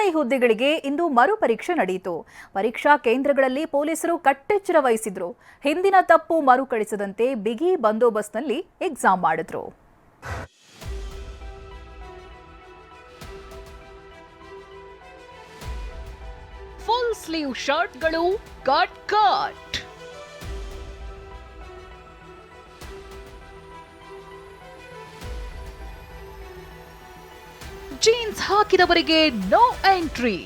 PSI ಹುದ್ದೆಗಳಿಗೆ ಇಂದು ಮರುಪರೀಕ್ಷೆ ನಡೆಯಿತು. ಪರೀಕ್ಷಾ ಕೇಂದ್ರಗಳಲ್ಲಿ ಪೊಲೀಸರು ಕಟ್ಟೆಚ್ಚರ ವಹಿಸಿದ್ರು. ಹಿಂದಿನ ತಪ್ಪು ಮರುಕಳಿಸದಂತೆ ಬಿಗಿ ಬಂದೋಬಸ್ತ್ನಲ್ಲಿ ಎಕ್ಸಾಮ್ ಮಾಡಿದ್ರು. ಫುಲ್ ಸ್ಲೀವ್ ಶರ್ಟ್ಗಳು ಕಟ್ ಕಟ್ ಜೀನ್ಸ್ ಹಾಕಿದವರಿಗೆ ನೋ ಎಂಟ್ರಿ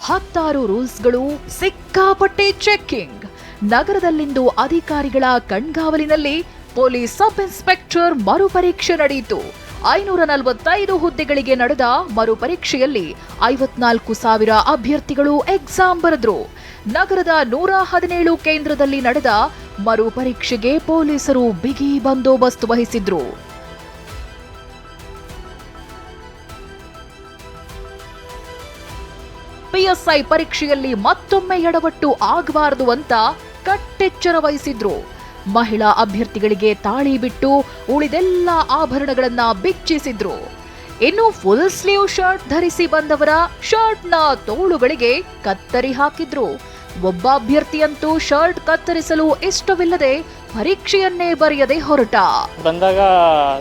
ಹತ್ತಾರು ರೂಲ್ಸ್ಗಳು ಸಿಕ್ಕಾಪಟ್ಟೆ ಚೆಕ್ಕಿಂಗ್. ನಗರದಲ್ಲಿಂದು ಅಧಿಕಾರಿಗಳ ಕಣ್ಗಾವಲಿನಲ್ಲಿ ಪೊಲೀಸ್ ಸಬ್ ಇನ್ಸ್ಪೆಕ್ಟರ್ ಮರುಪರೀಕ್ಷೆ ನಡೆಯಿತು. ಐನೂರ ನಲವತ್ತೈದು ಹುದ್ದೆಗಳಿಗೆ ನಡೆದ ಮರುಪರೀಕ್ಷೆಯಲ್ಲಿ ಐವತ್ನಾಲ್ಕು ಸಾವಿರ ಅಭ್ಯರ್ಥಿಗಳು ಎಕ್ಸಾಮ್ ಬರೆದ್ರು. ನಗರದ ನೂರ ಹದಿನೇಳು ಕೇಂದ್ರದಲ್ಲಿ ನಡೆದ ಮರುಪರೀಕ್ಷೆಗೆ ಪೊಲೀಸರು ಬಿಗಿ ಬಂದೋಬಸ್ತ್ ವಹಿಸಿದ್ರು. ಪಿಎಸ್ಐ ಪರೀಕ್ಷೆಯಲ್ಲಿ ಮತ್ತೊಮ್ಮೆ ಎಡವಟ್ಟು ಆಗಬಾರದು ಅಂತ ಕಟ್ಟೆಚ್ಚರ ವಹಿಸಿದ್ರು. ಮಹಿಳಾ ಅಭ್ಯರ್ಥಿಗಳಿಗೆ ತಾಳಿ ಬಿಟ್ಟು ಉಳಿದೆಲ್ಲ ಆಭರಣಗಳನ್ನ ಬಿಚ್ಚಿಸಿದ್ರು. ಇನ್ನು ಫುಲ್ ಸ್ಲೀವ್ ಶರ್ಟ್ ಧರಿಸಿ ಬಂದವರ ಶರ್ಟ್ನ ತೋಳುಗಳಿಗೆ ಕತ್ತರಿ ಹಾಕಿದ್ರು. ಒಬ್ಬ ಅಭ್ಯರ್ಥಿಯಂತೂ ಶರ್ಟ್ ಕತ್ತರಿಸಲು ಇಷ್ಟವಿಲ್ಲದೆ ಪರೀಕ್ಷೆಯನ್ನೇ ಬರೆಯದೆ ಹೊರಟ. ಬಂದಾಗ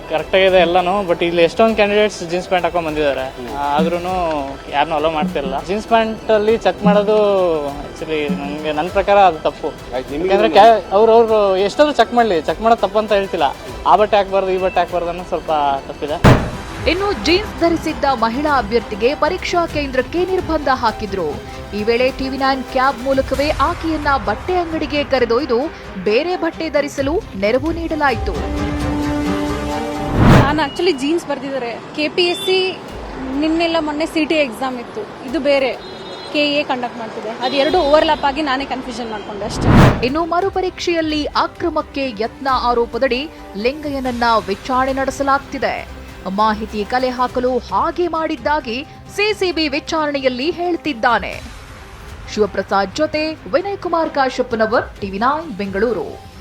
ಕರೆಕ್ಟಾಗಿದೆ ಎಲ್ಲಾನು ಬಟ್ ಇಲ್ಲಿ ಎಷ್ಟೊಂದು ಕ್ಯಾಂಡಿಡೇಟ್ಸ್ ಜೀನ್ಸ್ ಪ್ಯಾಂಟ್ ಹಾಕೊಂಡ್ ಬಂದಿದ್ದಾರೆ. ಆದ್ರೂ ಯಾರನ್ನೂ ಅಲೋ ಮಾಡ್ತಿರಲ್ಲ ಜೀನ್ಸ್ ಪ್ಯಾಂಟ್ ಅಲ್ಲಿ ಚೆಕ್ ಮಾಡೋದು ಆಕ್ಚುಲಿ ನನಗೆ ನನ್ನ ಪ್ರಕಾರ ಅದು ತಪ್ಪು. ಯಾಕಂದ್ರೆ ಕ್ಯಾ ಅವ್ರು ಅವರು ಎಷ್ಟಾದ್ರೂ ಚೆಕ್ ಮಾಡಲಿ ಚೆಕ್ ಮಾಡೋದು ತಪ್ಪು ಅಂತ ಹೇಳ್ತಿಲ್ಲ. ಆ ಬಟ್ಟೆ ಹಾಕ್ಬಾರ್ದು ಈ ಬಟ್ಟೆ ಹಾಕ್ಬಾರ್ದು ಅನ್ನೋ ಸ್ವಲ್ಪ ತಪ್ಪಿದೆ. ಇನ್ನು ಜೀನ್ಸ್ ಧರಿಸಿದ್ದ ಮಹಿಳಾ ಅಭ್ಯರ್ಥಿಗೆ ಪರೀಕ್ಷಾ ಕೇಂದ್ರಕ್ಕೆ ನಿರ್ಬಂಧ ಹಾಕಿದ್ರು. ಈ ವೇಳೆ ಟಿವಿ ನೈನ್ ಕ್ಯಾಬ್ ಮೂಲಕವೇ ಆಕೆಯನ್ನ ಬಟ್ಟೆ ಅಂಗಡಿಗೆ ಕರೆದೊಯ್ದು ಬೇರೆ ಬಟ್ಟೆ ಧರಿಸಲು ನೆರವು ನೀಡಲಾಯಿತು. ನಾನು ಆಕ್ಚುಲಿ ಜೀನ್ಸ್ ಬರೆದಿದ್ದಾರೆ. ಕೆ ಪಿ ಎಸ್ ಸಿ ನಿನ್ನೆಲ್ಲ ಮೊನ್ನೆ ಸಿ ಟಿ ಎಕ್ಸಾಮ್ ಇತ್ತು. ಇದು ಬೇರೆ. ಕೆ ಎ ಕಂಡಕ್ಟ್ ಮಾಡ್ತಿದೆ. ಅದೆರಡು ಓವರ್ಲ್ಯಾಪ್ ಆಗಿ ನಾನೇ ಕನ್ಫ್ಯೂಷನ್ ಮಾಡ್ಕೊಂಡೆ ಅಷ್ಟೇ. ಇನ್ನು ಮರುಪರೀಕ್ಷೆಯಲ್ಲಿ ಅಕ್ರಮಕ್ಕೆ ಯತ್ನ ಆರೋಪದಡಿ ಲಿಂಗಯ್ಯನನ್ನ ವಿಚಾರಣೆ ನಡೆಸಲಾಗ್ತಿದೆ. ಮಾಹಿತಿ ಕಲೆ ಹಾಕಲು ಹಾಗೆ ಮಾಡಿದ್ದಾಗಿ ಸಿಸಿಬಿ ವಿಚಾರಣೆಯಲ್ಲಿ ಹೇಳ್ತಿದ್ದಾನೆ. ಶಿವಪ್ರಸಾದ್ ಜೊತೆ ವಿನಯ್ ಕುಮಾರ್ ಕಾಶಪ್ಪನವರ್ ಟಿವಿ ಬೆಂಗಳೂರು.